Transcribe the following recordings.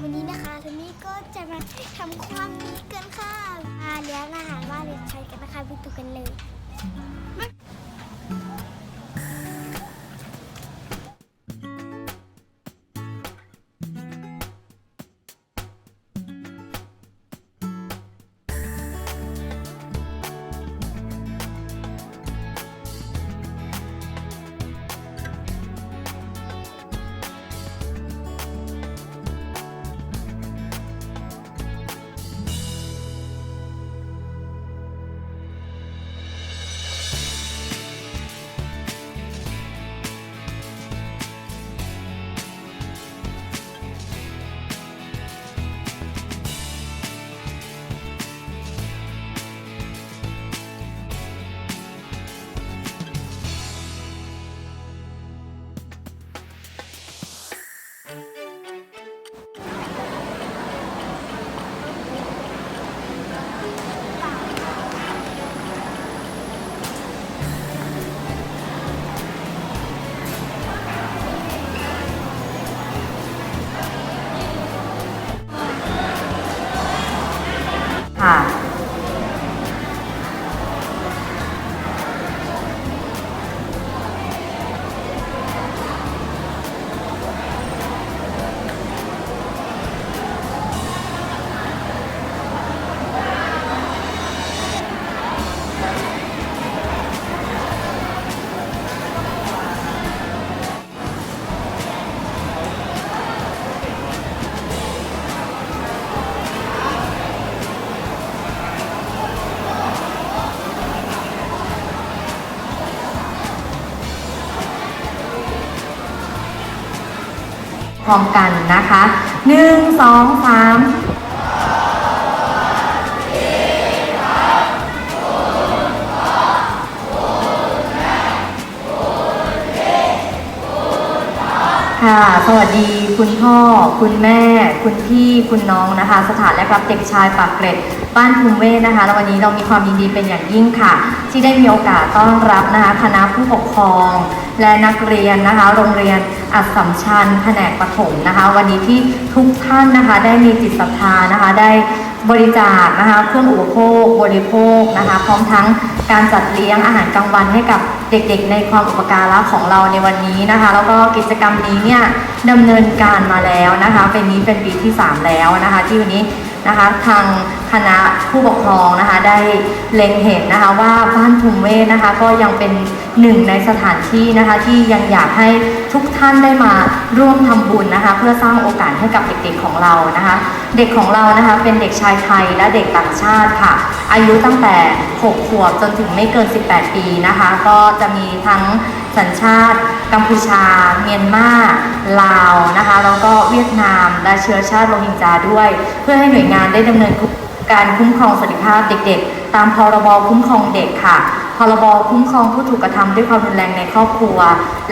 วันนี้นะคะทันนี่ก็จะมาทำความดีกันค่ะมาเลี้ยงอาหารว่านเลี้ยงใช้กันนะคะไปดูกันเลย ค่ะ พร้อมกันนะคะหนึ่งสองสามค่ะ สวัสดี คุณพ่อ คุณแม่ คุณพี่ คุณน้องนะคะ สถานและรับเด็กชายปากเกร็ดบ้านภูมิเวศนะคะ แล้ววันนี้เรามีความยินดีเป็นอย่างยิ่งค่ะ ที่ได้มีโอกาสต้อนรับนะคะคณะผู้ปกครอง และนักเรียนนะคะ โรงเรียนอัศมชัญแผนกประถมนะคะ วันนี้ที่ทุกท่านนะคะได้มีจิตศรัทธานะคะได้ บริจาคนะคะเครื่องอุปโภคบริโภคนะคะพร้อมทั้งการจัดเลี้ยงอาหารกลางวันให้กับเด็กๆ ในความอุปการะของเราในวันนี้นะคะ แล้วก็กิจกรรมนี้เนี่ยดำเนินการมาแล้วนะคะ เป็นนี้เป็นปีที่ 3 แล้วนะคะ ที่วันนี้นะคะทาง คณะผู้ปกครองนะคะ ได้เล็งเห็นนะคะว่าบ้านภูมิเวศนะคะ ก็ยังเป็นหนึ่งในสถานที่นะคะ ที่ยังอยากให้ทุกท่านได้มาร่วมทำบุญนะคะ เพื่อสร้างโอกาสให้กับเด็กๆของเรานะคะ เด็กของเรานะคะเป็นเด็กชายไทยและเด็กต่างชาติค่ะ อายุตั้งแต่ 6 ขวบจนถึงไม่เกิน 18 ปีนะคะ ก็จะมีทั้งสัญชาติ กัมพูชา เมียนมาลาวนะคะ แล้วก็เวียดนามและเชื้อชาติโรฮิงญาด้วย เพื่อให้หน่วยงานได้ดำเนิน การคุ้มครองสวัสดิภาพเด็กๆ ตามพรบคุ้มครองเด็กค่ะ พรบคุ้มครองผู้ถูกกระทำด้วยความรุนแรงในครอบครัว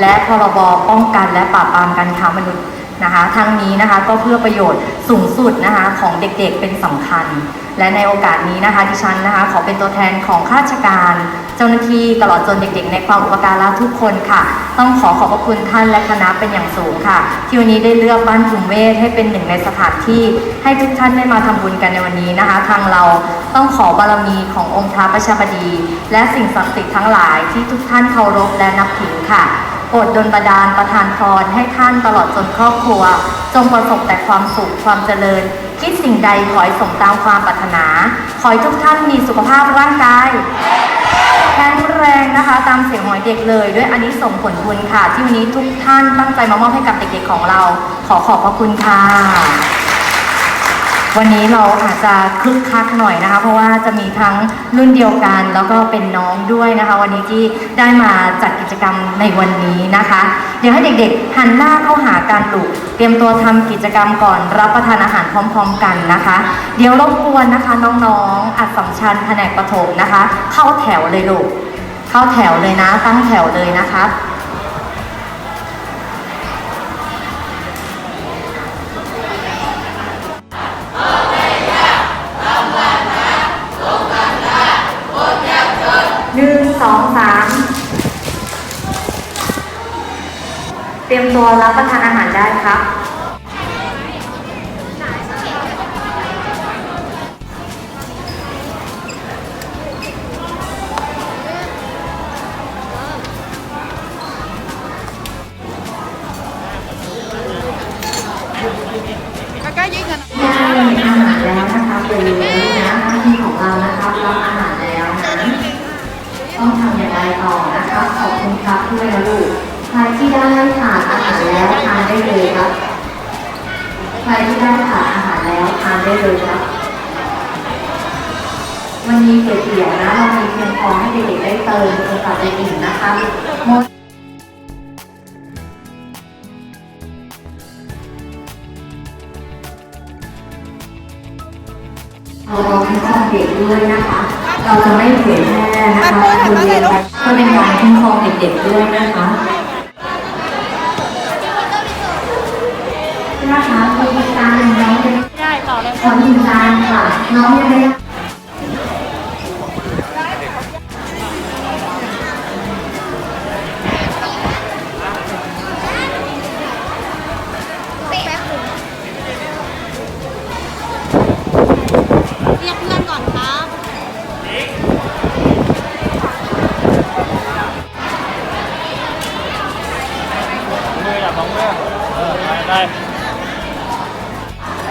และพรบป้องกันและปราบปรามการค้ามนุษย์ นะคะทั้งนี้นะคะก็เพื่อประโยชน์สูงสุดนะคะของเด็กๆเป็นสำคัญ และในโอกาสนี้นะคะดิฉันนะคะขอเป็นตัวแทนของข้าราชการ เจ้าหน้าที่ตลอดจนเด็กๆ ในความอุปการะทุกคนค่ะ ต้องขอขอบพระคุณท่านและคณะเป็นอย่างสูงค่ะ ที่วันนี้ได้เลือกบ้านกลุ่มเวทให้เป็นหนึ่งในสถานที่ ให้ทุกท่านได้มาทำบุญกันในวันนี้นะคะ ทางเราต้องขอบารมีขององค์พระประชาบดี และสิ่งศักดิ์สิทธิ์ทั้งหลายที่ทุกท่านเคารพและนับถือค่ะ โปรดดลบันดาลประทานพรให้ท่านตลอดจนครอบครัว จงประสบแต่ความสุขความเจริญ คิดสิ่งใดขอให้สมตามความปรารถนา ขอให้ทุกท่านมีสุขภาพร่างกายแข็งแรงนะคะ ตามเสียงหอยเด็กเลยด้วยอันนี้ส่งผลบุญค่ะ ที่วันนี้ทุกท่านตั้งใจมามอบให้กับเด็กๆของเรา ขอขอบพระคุณค่ะ วันนี้เราอาจจะคึกคักหน่อยนะคะ เพราะว่าจะมีทั้งรุ่นเดียวกัน แล้วก็เป็นน้องด้วยนะคะ วันนี้ที่ได้มาจัดกิจกรรมในวันนี้นะคะ เดี๋ยวให้เด็กๆหันหน้าเข้าหากันลูก เตรียมตัวทำกิจกรรมก่อน รับประทานอาหารพร้อม ๆ กันนะคะ เดี๋ยวรบกวนนะคะน้องๆอัดสัมชัญแผนกประถมนะคะ เข้าแถวเลยลูกเข้าแถวเลยนะ ตั้งแถวเลยนะคะห ตรียมตัวรับประทานอาหารได้ครับ Kakak juga ได้อาหารแล้วนะคะเป็นนนที่ของเรารับอาหารแล้วต้องทำอย่างไรต่อนะคะขอบคุณครับด้วยนะลูก ใครที่ได้ทานอาหารแล้วทานได้เลยครับใครที่ได้ทานอาหารแล้วทานได้เลยครับ วันนี้ก๋วยเตี๋ยวนะเรามีเพียงพอให้เด็กๆได้เติมจนกว่าจะอิ่มนะคะหมดเราลองคุ้มครองเด็กด้วยนะคะ เราจะไม่เผยแพร่นะคะบนเรียนก็เป็นการคุ้มครองเด็กๆด้วยนะคะ นะคะมีการน้องยังได้ต่อเลยขอหนึ่งจานค่ะน้องยังไม่ได้แป๊บหนึ่งเรียกเพื่อนก่อนครับมืออย่าสองมือได้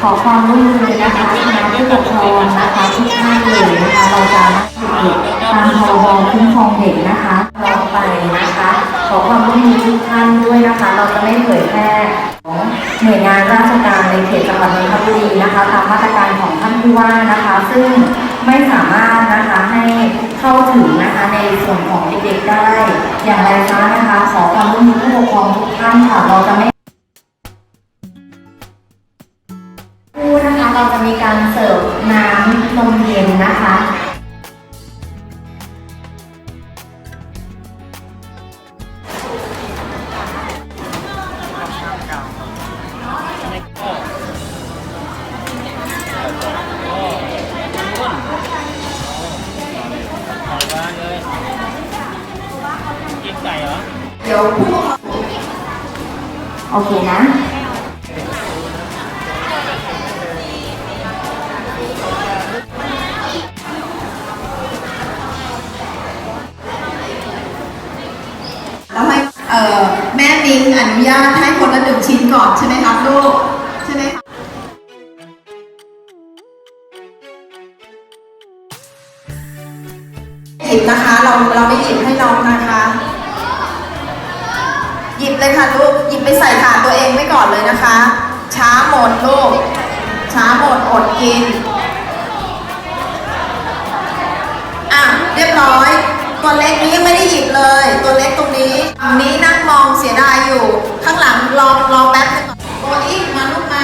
ขอความร่วมมือนะคะคณะผู้ปกครองนะคะทุกท่านเลยนะคะเราจะนับเด็กตามพรบคุ้มครองเด็กนะคะเราไปนะคะ ขอความร่วมมือทุกท่านด้วยนะคะ เราจะไม่เผยแพร่ของหน่วยงานราชการในเขตจังหวัดนนทบุรีนะคะตามมาตรการของท่านผู้ว่านะคะ ซึ่งไม่สามารถนะคะให้เข้าถึงนะคะในส่วนของเด็กๆได้ อย่างไรซะนะคะ ขอความร่วมมือผู้ปกครองทุกท่านค่ะเราจะไม่ เราจะมีการเสิร์ฟน้ำนมเย็นนะคะต่อยบ้านเลยกินไก่เหรอเดี๋ยวผู้ปกครองโอเคนะ แล้วให้เอ่อแม่มิงอนุญาตให้คนละหนึ่งชิ้นก่อนใช่ไหมครับลูกใช่ไหมคะหยิบนะคะเราเราไม่หยิบให้น้องนะคะ หยิบเลยค่ะลูกหยิบไปใส่ถาดตัวเองไว้ก่อนเลยนะคะ ช้าหมดลูก ช้าหมดอดกินอะเรียบร้อยตัวเล็กนี้ ยังไม่ได้หยิบเลย ตัวเล็กตรงนี้อันนี้นั่งมองเสียดายอยู่ ข้างหลังรอรอแป๊บนึงก่อนโอ้ยมาลูกมา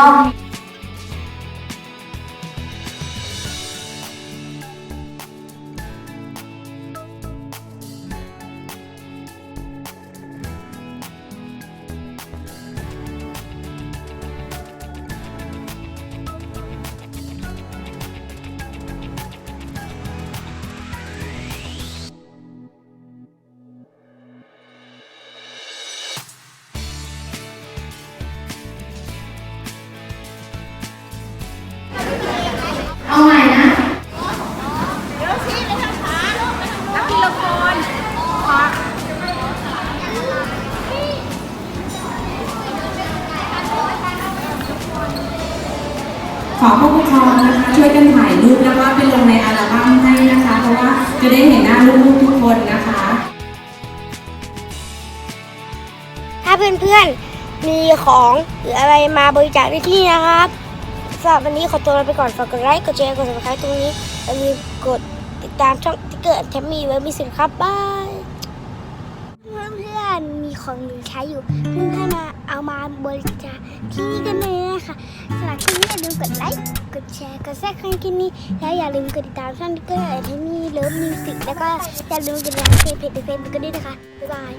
อะ รูปแล้วก็ไปลงในอัลบั้มให้นะคะ เพราะว่าจะได้เห็นหน้าลูกๆทุกคนนะคะ ถ้าเพื่อนๆมีของหรืออะไรมาบริจาคได้ที่นี่นะครับสำหรับวันนี้ขอตัวลาไปก่อนฝากกดไลค์กดแชร์กด subscribe ตรงนี้อย่าลืมกดติดตามช่องที่เกิดแทมมี่ไว้มีสินครับบาย ของหนูใช้อยู่เพิ่งให้มาเอามาบริจาคที่นี่กันเลยนะคะสำหรับคลิปนี้อย่าลืมกดไลค์กดแชร์กดแชร์คลิปนี้แล้วอย่าลืมกดติดตามช่องดิเกอร์ที่มีเลิฟมิวสิกแล้วก็อย่าลืมกดไลค์เพจเพจเฟซบุ๊กกันด้วยนะคะบ๊ายบาย